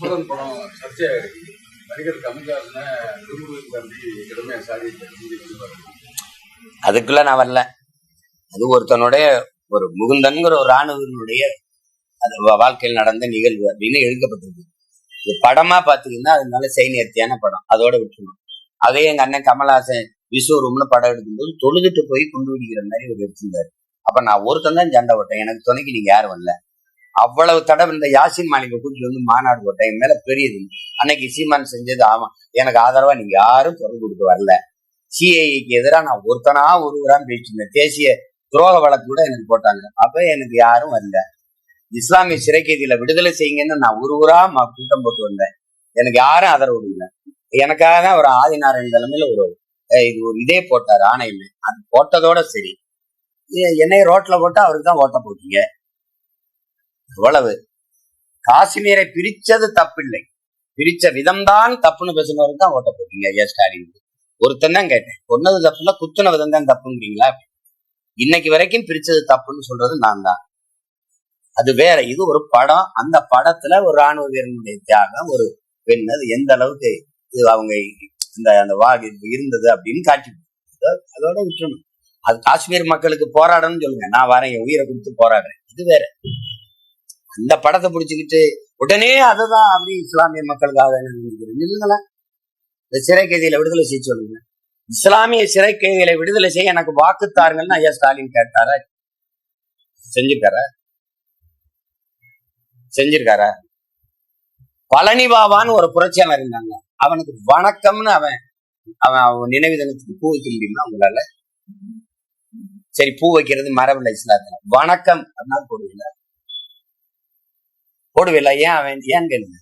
குமரன் படம். சர்ச்சையாயிருக்கு நடிகர் கமல்ஹாசனை திருமுருகன் தம்பி கடுமையா சாடி அதுக்குள்ள நான் வரல. அது ஒருத்தனுடைய ஒரு முகுந்தன்கிற ஒரு ராணுவனுடைய அது வாழ்க்கையில் நடந்த நிகழ்வு அப்படின்னு எழுதப்பட்டிருக்கு. இது படமா பாத்தீங்கன்னா அதனால செய்நேர்த்தியான படம். அதோட விட்டுருணும் அதே எங்க அண்ணன் கமல்ஹாசன் விஸ்வரூம்னு படம் எடுக்கும்போது தொழுதுட்டு போய் குண்டு பிடிக்கிற மாதிரி ஒரு எடுத்திருந்தாரு. அப்ப நான் ஒருத்தன் தான் சண்டை போட்டேன். எனக்கு துணைக்கு நீங்க யாரும் வரல. அவ்வளவு தடவை இந்த யாசின் மாளிகை கூட்டிட்டு வந்து மாநாடு போட்டேன். என் மேல பெரியது. அன்னைக்கு சீமான் செஞ்சது ஆமா. எனக்கு ஆதரவா நீங்க யாரும் தொடர்பு கொடுக்க வரல. சிஐக்கு எதிராக நான் ஒருத்தனா ஒருவரான்னு பேசியிருந்தேன் தேசிய துரோக வழக்கு கூட எனக்கு போட்டாங்க. அப்ப எனக்கு யாரும் வரல. இஸ்லாமிய சிறை கைதியில விடுதலை செய்யுங்கன்னு நான் ஒருவரா ஊரா கூட்டம் போட்டு வந்தேன். எனக்கு யாரும் ஆதரவு கொடுக்கல. எனக்காக தான் ஒரு ஆதிநாராயண் தலைமையில ஒரு இது ஒரு இதே போட்டார் ஆணையம் அது போட்டதோட சரி. என்னை ரோட்ல போட்டா அவருக்கு தான் ஓட்ட போட்டீங்க. இவ்வளவு. காஷ்மீரை பிரிச்சது தப்பில்லை. பிரிச்ச விதம்தான் தப்புன்னு பேசுனவருக்கு தான் ஓட்ட போட்டீங்க ஐயா ஸ்டாலின். ஒருத்தன் தான் கேட்டேன். ஒன்னது தப்புல குத்துன விதம் தான் தப்புங்கிறீங்களா இன்னைக்கு வரைக்கும் பிரிச்சது தப்புன்னு சொல்றது நான் தான். அது வேற இது ஒரு படம். அந்த படத்துல ஒரு ராணுவ வீரனுடைய தியாகம் ஒரு பெண். அது எந்த அளவுக்கு இது அவங்க இந்த அந்த வா இருந்தது அப்படின்னு காட்டி அதோட விட்டுணும் அது காஷ்மீர் மக்களுக்கு போராடணும்னு சொல்லுங்க. நான் வரேன் என் உயிரை கொடுத்து போராடுறேன். இது வேற. அந்த படத்தை பிடிச்சிக்கிட்டு உடனே அதுதான் அப்படி இஸ்லாமிய மக்களுக்காக நினைக்கிறேன் இல்லைங்களா இந்த சிறை கைதியில விடுதலை செய்ய சொல்லுங்க. இஸ்லாமிய சிறை கைதிகளை விடுதலை செய்ய எனக்கு வாக்கு தாருங்கன்னு ஐயா ஸ்டாலின் கேட்டாரா? செஞ்சிருக்காரா? செஞ்சிருக்காரா? பழனி பாபான்னு ஒரு புரட்சியாளர் இருந்தாங்க. அவனுக்கு வணக்கம்னு அவன் அவன் அவன் நினைவு தினத்துக்கு பூ வைக்க முடியுமா உங்களால? சரி பூ வைக்கிறது மரபில்லை இஸ்லாத்துல. வணக்கம் அப்படின்னா போடுவீங்களா? போடுவில்ல ஏன் அவன் ஏன் கேளுங்க.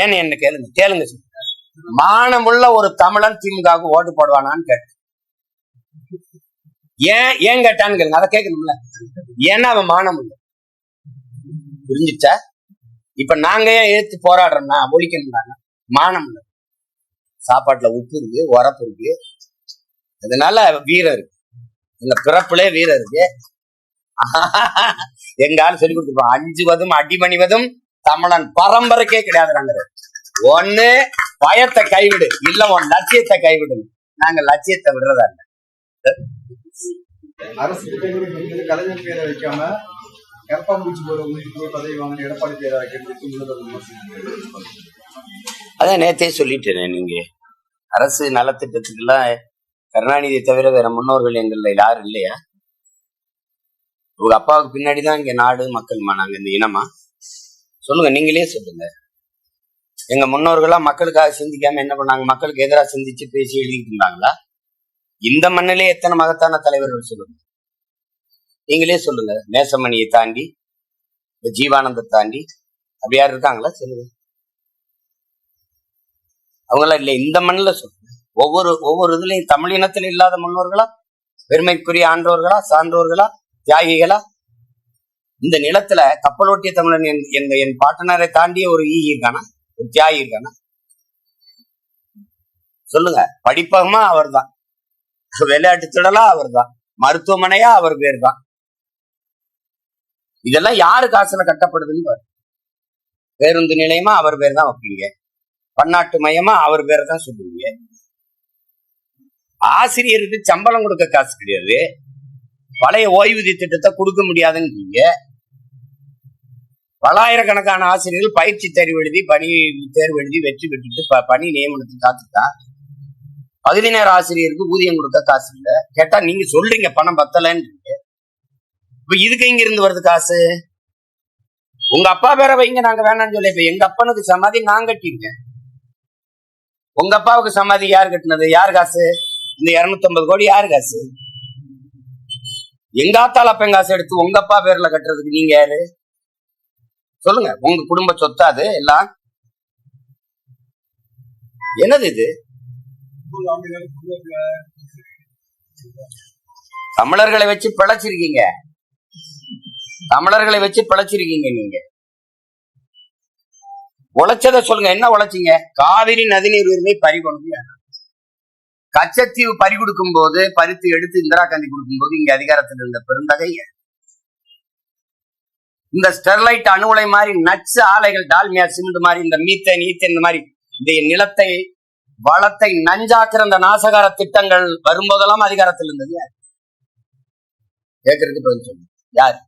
ஏன் என்ன கேளுங்க? கேளுங்க மானமுள்ள ஒரு தமிழன் திமுகவுக்கு ஓட்டு போடுவானான்னு கேட்டேன். ஏன் ஏன் கேட்டான்னு கேளுங்க. அதை கேட்கணும்ல. ஏன்னா அவன் மானம் இல்லை புரிஞ்சுச்சா? இப்ப நாங்க ஏன் எடுத்து போராடுறோம்னா ஒழிக்கணும்னா மானம் இல்லை சாப்பாட்டுல உப்பு இருக்கு உரப்பு இருக்கு. அதனால வீரம் இருக்கு இந்த பிறப்புலே வீரம் இருக்கு. எங்க ஆள் சொல்லி கொடுத்துருப்போம் அஞ்சுவதும் அடிமணிவதும் தமிழன் பரம்பரைக்கே கிடையாது நாங்க ஒண்ணு பயத்தை கைவிடு. இல்ல உன் லட்சியத்தை கைவிடு. நாங்க லட்சியத்தை விடுறதா இல்ல. அரசு கலைஞர் பேரை வைக்காம கரப்பாம்பூச்சி போல உங்களுக்கு போய் பதவி வாங்கின எடப்பாடி பேரை வைக்கிறதுக்கு முதல்வர் விமர்சனம் அதான் நேத்தே சொல்லிட்டேனே நீங்க. அரசு நலத்திட்டத்துக்கெல்லாம் கருணாநிதியை தவிர வேற முன்னோர்கள் எங்கள்ல யாரும் இல்லையா? உங்க அப்பாவுக்கு பின்னாடிதான் இங்க நாடு மக்கள்மா நாங்க இந்த இனமா? சொல்லுங்க நீங்களே சொல்லுங்க. எங்க முன்னோர்களா மக்களுக்காக சிந்திக்காம என்ன பண்ணாங்க? மக்களுக்கு எதிராக சிந்திச்சு பேசி எழுதிட்டு இருந்தாங்களா? இந்த மண்ணிலே எத்தனை மகத்தான தலைவர்கள் சொல்லுங்க. நீங்களே சொல்லுங்க. நேசமணியை தாண்டி இந்த ஜீவானந்த தாண்டி அப்படி யார் இருக்காங்களா? சொல்லுங்க. அவங்களாம் இல்லை இந்த மண்ணில் சொல்லுங்க. ஒவ்வொரு ஒவ்வொரு இதுலயும் தமிழ் இனத்தில் இல்லாத முன்னோர்களா? பெருமைக்குரிய ஆன்றோர்களா சான்றோர்களா? தியாகிகளா? இந்த நிலத்துல கப்பலோட்டிய தமிழன் என் என் என் பாட்டனாரை தாண்டிய ஒரு ஈ இருக்கானா? ஒரு தியாகி இருக்கானா? சொல்லுங்க. படிப்பகமா அவர்தான். விளையாட்டு திடலா அவர்தான். மருத்துவமனையா அவர் பேர் தான் இதெல்லாம் யாரு காசுல கட்டப்படுதுன்னு பேருந்து நிலையமா அவர் பேர் தான் வைப்பீங்க. பன்னாட்டு மையமா அவர் பேரை தான் சொல்லுவீங்க. ஆசிரியருக்கு சம்பளம் கொடுக்க காசு கிடையாது. பழைய ஓய்வூதிய திட்டத்தை கொடுக்க முடியாதுன்றீங்க. பலாயிரக்கணக்கான ஆசிரியர்கள் பயிற்சி தேர்வு எழுதி பணி தேர்வு எழுதி வெற்றி பெற்றுட்டு ப- பணி நியமனத்துக்கு காத்துட்டா? பகுதி நேர ஆசிரியருக்கு ஊதியம் கொடுக்க காசு இல்லை. கேட்டா நீங்க சொல்றீங்க பணம் பத்தலைன்றீங்க. இப்ப இதுக்கு இங்க இருந்து வருது காசு? உங்க அப்பா பேரை வைங்க நாங்க வேணாம்னு சொல்லி இப்ப எங்க அப்பனுக்கு சமாதி நான் கட்டியிருக்கேன் உங்க அப்பாவுக்கு சமாதி யார் கட்டினது? யார் காசு? இந்த 250 கோடி யார் காசு? எங்க ஆத்தால காசு எடுத்து உங்க அப்பா பேர்ல கட்டுறதுக்கு நீங்க யாரு? சொல்லுங்க. உங்க குடும்ப சொத்தா அது எல்லாம். என்னது இது? தமிழர்களை வச்சு பிழைச்சிருக்கீங்க. தமிழர்களை வச்சு பிழைச்சிருக்கீங்க நீங்க. உழைச்சத சொல்லுங்க. என்ன உழைச்சீங்க? காவிரி நதிநீர் உரிமை பறி கச்சத்தீவு பறி கொடுக்கும் போது பறித்து எடுத்து இந்திரா காந்தி கொடுக்கும் போது இங்க அதிகாரத்தில் இருந்த பெருந்தகை இந்த ஸ்டெர்லைட் அணு உலை மாதிரி நச்சு ஆலைகள் டால்மியா சிமெண்ட் மாதிரி இந்த மீத்தன் ஈத்தன் இந்த மாதிரி இந்த நிலத்தை வளத்தை நஞ்சாக்குற இந்த நாசகார திட்டங்கள் வரும்போதெல்லாம் அதிகாரத்தில் இருந்தது யார்? கேட்கறதுக்கு பதில் சொல்லு. யார்?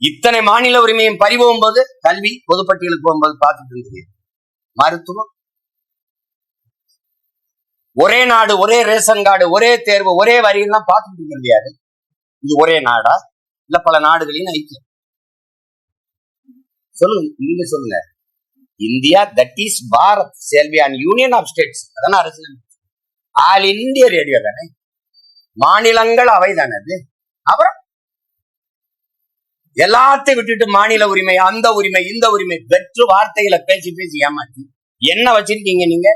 இத்தனை மாநில உரிமையும் பறி போகும்போது கல்வி பொதுப்பட்டியலுக்கு போகும்போது பார்த்துட்டு இருந்தது மருத்துவம் ஒரே நாடு ஒரே ரேஷன் கார்டு ஒரே தேர்வு ஒரே வரியெல்லாம் பார்த்துட்டு இருக்கிறது யாரு? இது ஒரே நாடா? இல்ல பல நாடுகளின் ஐக்கியம். சொல்லுங்க நீங்க சொல்லுங்க. India that is Bharat shall be and union of states அதான அரசியல்? ஆல் இந்திய ரேடியோ தானே? மாநிலங்கள் அவை தானே அது? அப்புறம்? எல்லாத்தையும் விட்டுட்டு மாநில உரிமை அந்த உரிமை இந்த உரிமை பெற்று வார்த்தைகளை பேசி பேசி ஏமாத்தி என்ன வச்சிருக்கீங்க நீங்க?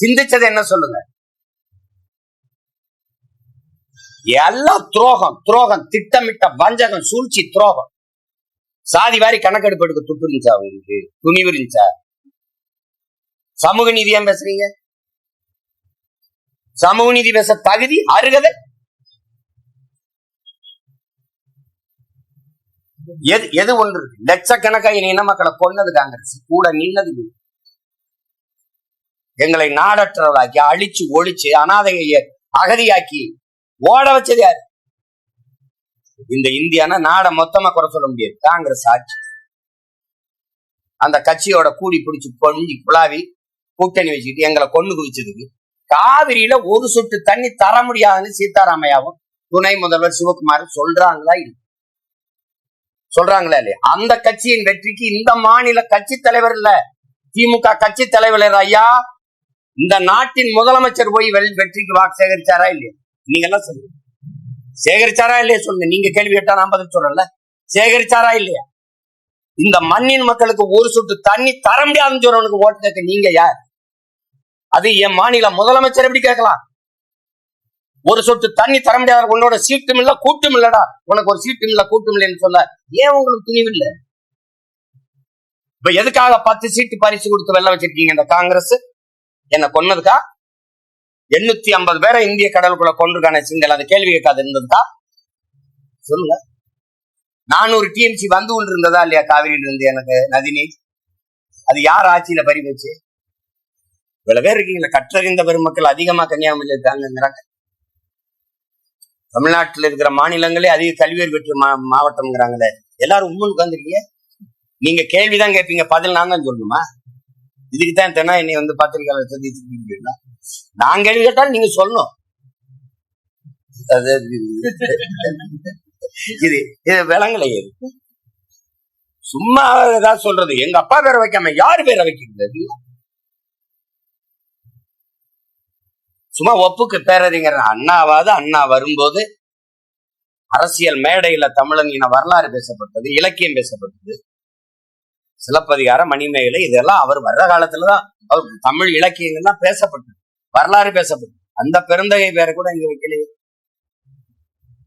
சிந்திச்சது என்ன சொல்லுங்க? எல்லாம் துரோகம் துரோகம் திட்டமிட்ட வஞ்சகம் சூழ்ச்சி துரோகம். சாதி வாரி கணக்கெடுப்பு எடுக்க துட்டு இருந்துச்சா உங்களுக்கு? துணிவு இருந்துச்சா சமூக நீதி ஏன் பேசுறீங்க? சமூக நீதி பேச தகுதி அருகதை? எது எது ஒன்று லட்சக்கணக்காக இன மக்களை கொன்னது காங்கிரஸ்? கூட நின்னது எங்களை நாடற்றவளாக்கி அழிச்சு ஒழிச்சு அனாதைய அகதியாக்கி ஓட வச்சது யாரு? இந்த இந்தியானா நாட மொத்தமா குறை சொல்ல முடியாது. காங்கிரஸ் ஆட்சி. அந்த கட்சியோட கூடி பிடிச்சு கொஞ்சி குழாவி கூட்டணி வச்சுக்கிட்டு எங்களை கொண்டு குவிச்சதுக்கு காவிரியில ஒரு சொட்டு தண்ணி தர முடியாதுன்னு சீதாராமையாவும் துணை முதல்வர் சிவகுமார் சொல்றாங்களா இல்ல சொல்றாங்களா இல்லையா? அந்த கட்சியின் வெற்றிக்கு இந்த மாநில கட்சி தலைவர் இல்ல. திமுக கட்சி தலைவர் ஐயா. இந்த நாட்டின் முதலமைச்சர் போய் வெற்றிக்கு வாக்கு சேகரிச்சாரா இல்லையா? நீங்க என்ன சொல்லுங்க சேகரிச்சாரா இல்லையா சொல்லுங்க? நீங்க கேள்வி கேட்டா நான் பதில் சொல்றேன்ல. சேகரிச்சாரா இல்லையா? இந்த மண்ணின் மக்களுக்கு ஒரு சொட்டு தண்ணி தர முடியாதுன்னு சொல்றவனுக்கு ஓட்டு கேட்க நீங்க யார்? அது என் மாநில முதலமைச்சர் எப்படி கேட்கலாம்? ஒரு சொட்டு தண்ணி தர முடியாத உன்னோட சீட்டும் இல்ல கூட்டும் இல்லடா. உனக்கு ஒரு சீட்டும் இல்ல கூட்டும் இல்லைன்னு சொல்ல ஏன் உங்களுக்கு துணிவு இல்ல? இப்ப எதுக்காக பத்து சீட்டு பரிசு கொடுத்து வெள்ள வச்சிருக்கீங்க இந்த காங்கிரஸ்? என்ன கொன்னதுக்கா? எண்ணூத்தி ஐம்பது பேரை இந்திய கடலுக்குள்ள கொண்டிருக்கான சிங்கள். அந்த கேள்வி கேட்காது இருந்ததுக்கா? சொல்லுங்க. நானூறு டிஎம்சி வந்து கொண்டு இருந்ததா இல்லையா காவிரியில இருந்து எனக்கு நதினி? அது யார் ஆட்சியில பறி போச்சு? இவ்வளவு பேர் இருக்கீங்களா கற்றறிந்த பெருமக்கள் அதிகமா கன்னியாகுமரியில் இருக்காங்கிறாங்க தமிழ்நாட்டில் இருக்கிற மாநிலங்களே அதிக கல்வியர் பெற்ற மா மாவட்டம்ங்கிறாங்களே. எல்லாரும் உண்மை உட்காந்துருக்கீங்க நீங்க கேள்விதான் கேட்பீங்க பதில் நான் தான் சொல்லணுமா? இதுக்கு தான் தினம் என்னை வந்து பத்திரிகையாளர் சந்திச்சிருக்கீங்களா நான் கேள்வி நீங்க சொல்லணும். அது இது இது விலங்கலையே சும்மா ஏதாவது சொல்றது. எங்க அப்பா பேரை வைக்காம யாரு பேரை வைக்கிறது? சும்மா ஒப்புக்கு பேரறிஞர் அண்ணாவாது அண்ணா வரும்போது அரசியல் மேடையில தமிழன் இன வரலாறு பேசப்பட்டது இலக்கியம் பேசப்பட்டது. சிலப்பதிகாரம் மணிமேகலை இதெல்லாம் அவர் வர்ற காலத்துலதான். அவர் தமிழ் இலக்கியங்கள் தான் பேசப்பட்டது. வரலாறு பேசப்பட்டது. அந்த பெருந்தகை பேரை கூட இங்க வைக்கலையே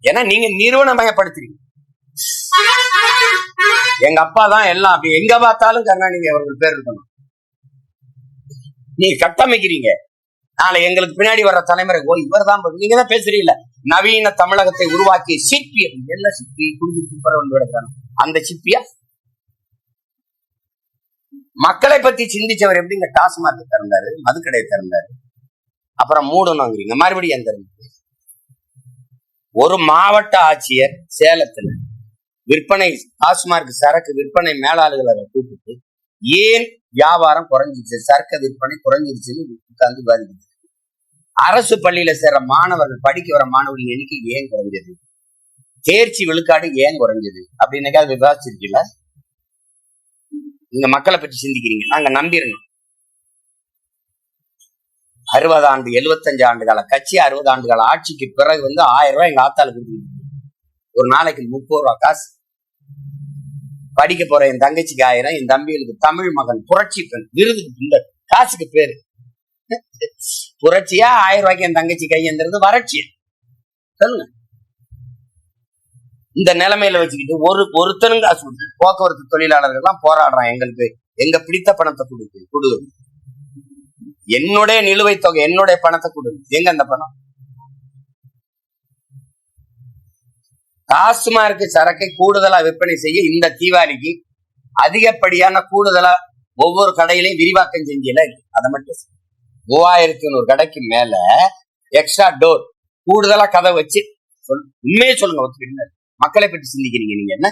ஏன்னா நீங்க நிறுவனமயப்படுத்துறீங்க எங்க அப்பா தான் எல்லாம் அப்படி. எங்க பார்த்தாலும் கருணாநிதி அவர்கள் பேர் இருக்கணும். நீங்க கட்டமைக்கிறீங்க. நாளை எங்களுக்கு பின்னாடி வர்ற தலைமுறை ஓ இவர் தான் நீங்க தான் பேசுறீங்கல்ல. நவீன தமிழகத்தை உருவாக்கிய சிற்பி என்ன சிற்பி குடிஞ்சு குப்பரவன் அந்த சிப்பியா மக்களை பத்தி சிந்திச்சவர் எப்படிங்க டாஸ்மார்க் திறந்தாரு மதுக்கடையை திறந்தாரு அப்புறம் மூடணுங்கிறீங்க. மறுபடியும் எந்த ஒரு மாவட்ட ஆட்சியர் சேலத்துல விற்பனை டாஸ்மார்க் சரக்கு விற்பனை மேலாளர்களை கூப்பிட்டு ஏன் வியாபாரம் குறைஞ்சிருச்சு? சரக்கு விற்பனை குறைஞ்சிருச்சுன்னு உட்கார்ந்து பாதிக்குது அரசு பள்ளியில சேர்ற மாணவர்கள் படிக்க வர மாணவர்கள் எண்ணிக்கை ஏன் குறைஞ்சது? தேர்ச்சி விழுக்காடு ஏன் குறைஞ்சது? அப்படின்னாக்கா அது விவாதிச்சிருக்கீங்களா? நீங்க மக்களை பற்றி சிந்திக்கிறீங்க. நாங்க நம்பிடணும். அறுபது ஆண்டு எழுபத்தஞ்சு ஆண்டு கால கட்சி அறுபது ஆண்டு கால ஆட்சிக்கு பிறகு வந்து ஆயிரம் ரூபாய் எங்க ஆத்தால கொடுத்துருக்கு ஒரு நாளைக்கு முப்பது ரூபா காசு. படிக்க போற என் தங்கச்சிக்கு ஆயிரம் என் தம்பிகளுக்கு தமிழ் மகன் புரட்சி பெண் விருதுக்கு இந்த காசுக்கு பேரு. புரட்சியா ஆயிரம் ரூபாய்க்கு என் தங்கச்சி கையெந்திரது வறட்சி சொல்லுங்க. இந்த நிலைமையில வச்சுக்கிட்டு ஒரு ஒருத்தனுங்க காசு கொடுத்து போக்குவரத்து தொழிலாளர்கள் எல்லாம் போராடுறான் எங்களுக்கு. எங்க பிடித்த பணத்தை கொடுக்கு கொடு. என்னுடைய நிலுவைத் தொகை என்னுடைய பணத்தை கொடு. எங்க அந்த பணம்? டாஸ்மார்க் சரக்கை கூடுதலா விற்பனை செய்ய இந்த தீபாவளிக்கு அதிகப்படியான கூடுதலா ஒவ்வொரு கடையிலையும் விரிவாக்கம் செஞ்சல அதை மட்டும் மூவாயிரத்தி நூறு கடைக்கு மேல எக்ஸ்ட்ரா டோர் கூடுதலா கதை வச்சு சொல் உண்மையே சொல்லுங்க ஒத்துக்கிட்டு. மக்களை பற்றி சிந்திக்கிறீங்க நீங்க என்ன?